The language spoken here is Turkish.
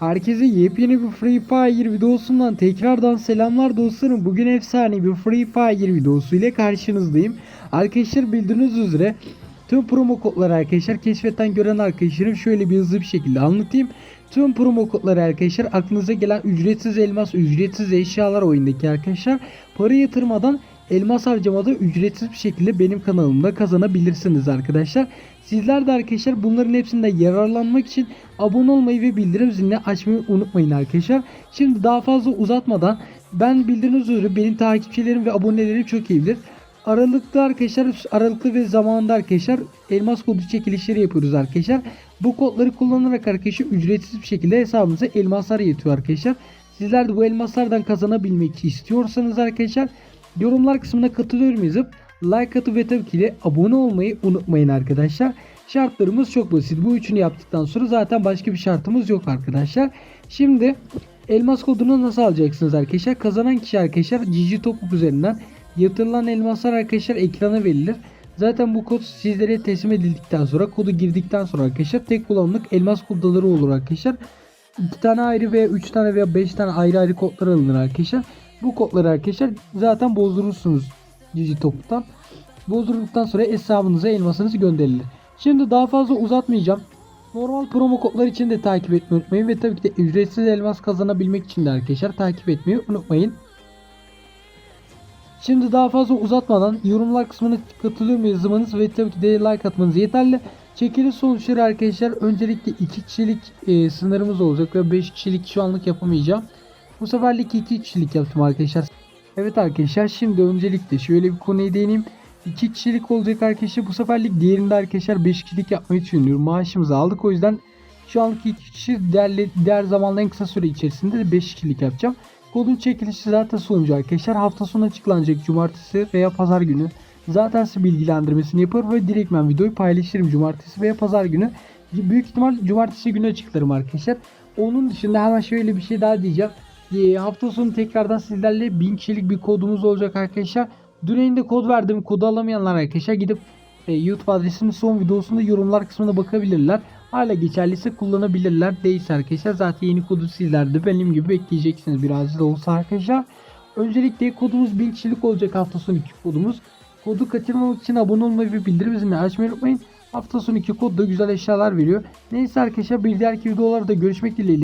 Herkese yepyeni bir Free Fire videosundan tekrardan selamlar dostlarım. Bugün efsane bir Free Fire videosu ile karşınızdayım. Arkadaşlar bildiğiniz üzere tüm promo kodları arkadaşlar keşfetten gören arkadaşlarım şöyle bir hızlı bir şekilde anlatayım. Tüm promo kodları arkadaşlar aklınıza gelen ücretsiz elmas, ücretsiz eşyalar oyundaki arkadaşlar para yatırmadan elmas harcamada ücretsiz bir şekilde benim kanalımda kazanabilirsiniz arkadaşlar. Sizler de arkadaşlar bunların hepsinden yararlanmak için abone olmayı ve bildirim zilini açmayı unutmayın arkadaşlar. Şimdi daha fazla uzatmadan ben bildiğiniz üzere benim takipçilerim ve abonelerim çok iyi bilir. Aralıkta arkadaşlar aralıklı ve zamanında arkadaşlar elmas kodu çekilişleri yapıyoruz arkadaşlar. Bu kodları kullanarak arkadaşlar ücretsiz bir şekilde hesabınıza elmaslar yetiyor arkadaşlar. Sizler de bu elmaslardan kazanabilmek istiyorsanız arkadaşlar yorumlar kısmına katılıyorum yazıp like atıp ve tabii ki de abone olmayı unutmayın arkadaşlar. Şartlarımız çok basit. Bu üçünü yaptıktan sonra zaten başka bir şartımız yok arkadaşlar. Şimdi elmas kodunu nasıl alacaksınız arkadaşlar? Kazanan kişi arkadaşlar GG Topuk üzerinden yatırılan elmaslar arkadaşlar ekrana verilir. Zaten bu kod sizlere teslim edildikten sonra kodu girdikten sonra arkadaşlar tek kullanımlık elmas kodları olur arkadaşlar. 2 tane ayrı veya 3 tane veya 5 tane ayrı ayrı kodlar alınır arkadaşlar. Bu kodları arkadaşlar zaten bozdurursunuz Digitop'tan. Bozdurduktan sonra hesabınıza elmasınız gönderilir. Şimdi daha fazla uzatmayacağım. Normal promo kodlar için de takip etmeyi unutmayın ve tabii ki de ücretsiz elmas kazanabilmek için de arkadaşlar takip etmeyi unutmayın. Şimdi daha fazla uzatmadan yorumlar kısmına katılıyor yazmanız ve tabii ki de like atmanız yeterli. Çekiliş sonuçları arkadaşlar öncelikle 2 kişilik e, sınırımız olacak ve 5 kişilik şu anlık yapamayacağım. Bu seferlik 2 kişilik yaptım arkadaşlar. Evet arkadaşlar şimdi öncelikle şöyle bir konuya değineyim. 2 kişilik olacak arkadaşlar. Bu seferlik diğerinde arkadaşlar 5 kişilik yapmayı düşünüyorum. Maaşımızı aldık o yüzden şu anlık 2 kişi değerli, diğer zamanda en kısa süre içerisinde de 5 kişilik yapacağım. Kodun çekilişi zaten sonucu arkadaşlar hafta sonu açıklanacak cumartesi veya pazar günü. Zaten size bilgilendirmesini yapar ve direktmen videoyu paylaşırım cumartesi veya pazar günü. Büyük ihtimal cumartesi günü açıklarım arkadaşlar. Onun dışında hemen şöyle bir şey daha diyeceğim. E, hafta sonu tekrardan sizlerle 1000 kişilik bir kodumuz olacak arkadaşlar. Dün de kod verdim. Kodu alamayanlar arkadaşlar gidip e, YouTube adresinin son videosunda yorumlar kısmına bakabilirler. Hala geçerliyse kullanabilirler. Değilse arkadaşlar zaten yeni kodu sizler de benim gibi bekleyeceksiniz biraz da olsa arkadaşlar. Öncelikle kodumuz 1000 kişilik olacak hafta sonu 2 kodumuz. Kodu kaçırmamak için abone olmayı ve bildirim zilini açmayı unutmayın. Hafta sonu 2 kodda güzel eşyalar veriyor. Neyse arkadaşlar bir diğer videolarda görüşmek dileğiyle.